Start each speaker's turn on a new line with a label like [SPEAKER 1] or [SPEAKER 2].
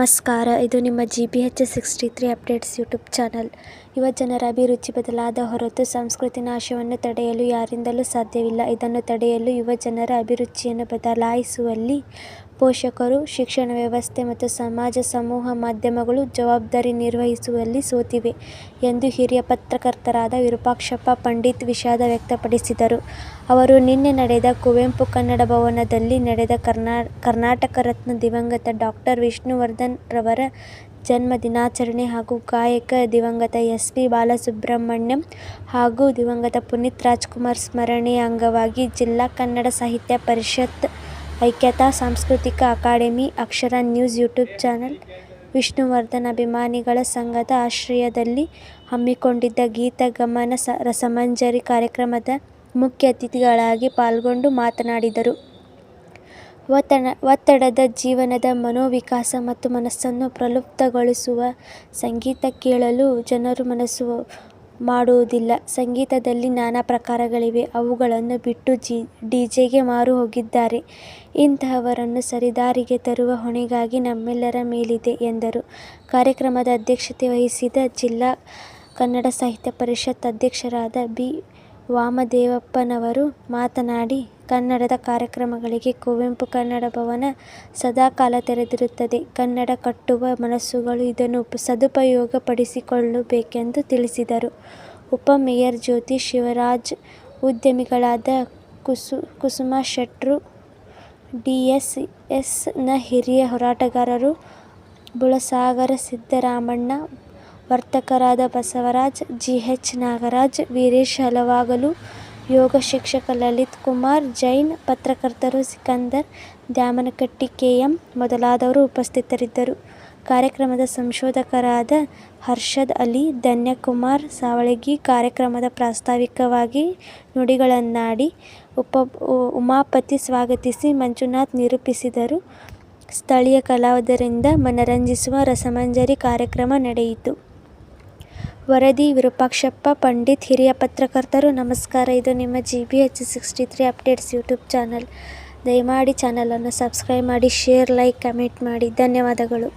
[SPEAKER 1] ನಮಸ್ಕಾರ, ಇದು ನಿಮ್ಮ G B H sixty three updates YouTube channel ಯುವ ಜನರ ಅಭಿರುಚಿ ಬದಲಾದ ಹೊರತು ಸಂಸ್ಕೃತಿ ನಾಶವನ್ನು ತಡೆಯಲು ಯಾರಿಂದಲೂ ಸಾಧ್ಯವಿಲ್ಲ. ಇದನ್ನು ತಡೆಯಲು ಯುವ ಜನರ ಅಭಿರುಚಿಯನ್ನು ಬದಲಾಯಿಸುವಲ್ಲಿ ಪೋಷಕರು ಶಿಕ್ಷಣ ವ್ಯವಸ್ಥೆ ಮತ್ತು ಸಮಾಜ ಸಮೂಹ ಮಾಧ್ಯಮಗಳು ಜವಾಬ್ದಾರಿ ನಿರ್ವಹಿಸುವಲ್ಲಿ ಸೋತಿವೆ ಎಂದು ಹಿರಿಯ ಪತ್ರಕರ್ತರಾದ ವಿರೂಪಾಕ್ಷಪ್ಪ ಪಂಡಿತ್ ವಿಷಾದ ವ್ಯಕ್ತಪಡಿಸಿದರು. ಅವರು ನಿನ್ನೆ ನಡೆದ ಕುವೆಂಪು ಕನ್ನಡ ಭವನದಲ್ಲಿ ನಡೆದ ಕರ್ನಾಟಕ ರತ್ನ ದಿವಂಗತ ಡಾಕ್ಟರ್ ವಿಷ್ಣುವರ್ಧನ್ ರವರ ಜನ್ಮ ದಿನಾಚರಣೆ ಹಾಗೂ ಗಾಯಕ ದಿವಂಗತ ಎಸ್. ಪಿ. ಬಾಲಸುಬ್ರಹ್ಮಣ್ಯಂ ಹಾಗೂ ದಿವಂಗತ ಪುನೀತ್ ರಾಜ್ಕುಮಾರ್ ಸ್ಮರಣೆಯ ಅಂಗವಾಗಿ ಜಿಲ್ಲಾ ಕನ್ನಡ ಸಾಹಿತ್ಯ ಪರಿಷತ್, ಐಕ್ಯತಾ ಸಾಂಸ್ಕೃತಿಕ academy, Akshara news YouTube channel, Vishnuvardhan ಅಭಿಮಾನಿಗಳ ಸಂಘದ ಆಶ್ರಯದಲ್ಲಿ ಹಮ್ಮಿಕೊಂಡಿದ್ದ ಗೀತ ಗಮನ ರಸಮಂಜರಿ ಕಾರ್ಯಕ್ರಮದ ಮುಖ್ಯ ಅತಿಥಿಗಳಾಗಿ ಪಾಲ್ಗೊಂಡು ಮಾತನಾಡಿದರು. ಒತ್ತಡದ ಜೀವನದ ಮನೋವಿಕಾಸ ಮತ್ತು ಮನಸ್ಸನ್ನು ಪ್ರಲುಪ್ತಗೊಳಿಸುವ ಸಂಗೀತ ಕೇಳಲು ಜನರು ಮನಸ್ಸು ಮಾಡುವುದಿಲ್ಲ. ಸಂಗೀತದಲ್ಲಿ ನಾನಾ ಪ್ರಕಾರಗಳಿವೆ. ಅವುಗಳನ್ನು ಬಿಟ್ಟು ಡಿಜೆಗೆ ಮಾರು ಹೋಗಿದ್ದಾರೆ. ಇಂತಹವರನ್ನು ಸರಿದಾರಿಗೆ ತರುವ ಹೊಣೆಗಾಗಿ ನಮ್ಮೆಲ್ಲರ ಮೇಲಿದೆ ಎಂದರು. ಕಾರ್ಯಕ್ರಮದ ಅಧ್ಯಕ್ಷತೆ ವಹಿಸಿದ ಜಿಲ್ಲಾ ಕನ್ನಡ ಸಾಹಿತ್ಯ ಪರಿಷತ್ ಅಧ್ಯಕ್ಷರಾದ ಬಿ. ವಾಮದೇವಪ್ಪನವರು ಮಾತನಾಡಿ, ಕನ್ನಡದ ಕಾರ್ಯಕ್ರಮಗಳಿಗೆ ಕುವೆಂಪು ಕನ್ನಡ ಭವನ ಸದಾಕಾಲ ತೆರೆದಿರುತ್ತದೆ. ಕನ್ನಡ ಕಟ್ಟುವ ಮನಸ್ಸುಗಳು ಇದನ್ನು ಸದುಪಯೋಗ ಪಡಿಸಿಕೊಳ್ಳಬೇಕೆಂದು ತಿಳಿಸಿದರು. ಉಪಮೇಯರ್ ಜ್ಯೋತಿ ಶಿವರಾಜ್, ಉದ್ಯಮಿಗಳಾದ ಕುಸುಮಾ ಶೆಟ್ರು, ಡಿಎಸ್ಎಸ್ನ ಹಿರಿಯ ಹೋರಾಟಗಾರರು ಬುಳಸಾಗರ ಸಿದ್ದರಾಮಣ್ಣ, ವರ್ತಕರಾದ ಬಸವರಾಜ್, ಜಿಎಚ್ ನಾಗರಾಜ್, ವೀರೇಶ್ ಹಲವಾಗಲು, ಯೋಗ ಶಿಕ್ಷಕ ಲಲಿತ್ ಕುಮಾರ್ ಜೈನ್, ಪತ್ರಕರ್ತರು ಸಿಕಂದರ್ ದ್ಯಾಮನಕಟ್ಟಿ, ಕೆಎಂ ಮೊದಲಾದವರು ಉಪಸ್ಥಿತರಿದ್ದರು. ಕಾರ್ಯಕ್ರಮದ ಸಂಶೋಧಕರಾದ ಹರ್ಷದ್ ಅಲಿ, ಧನ್ಯಕುಮಾರ್ ಸಾವಳಗಿ ಕಾರ್ಯಕ್ರಮದ ಪ್ರಾಸ್ತಾವಿಕವಾಗಿ ನುಡಿಗಳನ್ನಾಡಿ ಉಪ ಉಮಾಪತಿ ಸ್ವಾಗತಿಸಿ ಮಂಜುನಾಥ್ ನಿರೂಪಿಸಿದರು. ಸ್ಥಳೀಯ ಕಲಾವಿದರಿಂದ ಮನರಂಜಿಸುವ ರಸಮಂಜರಿ ಕಾರ್ಯಕ್ರಮ ನಡೆಯಿತು. ವರದಿ: ವಿರೂಪಾಕ್ಷಪ್ಪ ಪಂಡಿತ್ ಹಿರಿಯ ಪತ್ರಕರ್ತರು ನಮಸ್ಕಾರ ಇದು ನಿಮ್ಮ G B H sixty three updates YouTube channel. ದಯಮಾಡಿ ಚಾನಲನ್ನು ಸಬ್ಸ್ಕ್ರೈಬ್ ಮಾಡಿ ಶೇರ್, ಲೈಕ್, ಕಮೆಂಟ್ ಮಾಡಿ ಧನ್ಯವಾದಗಳು.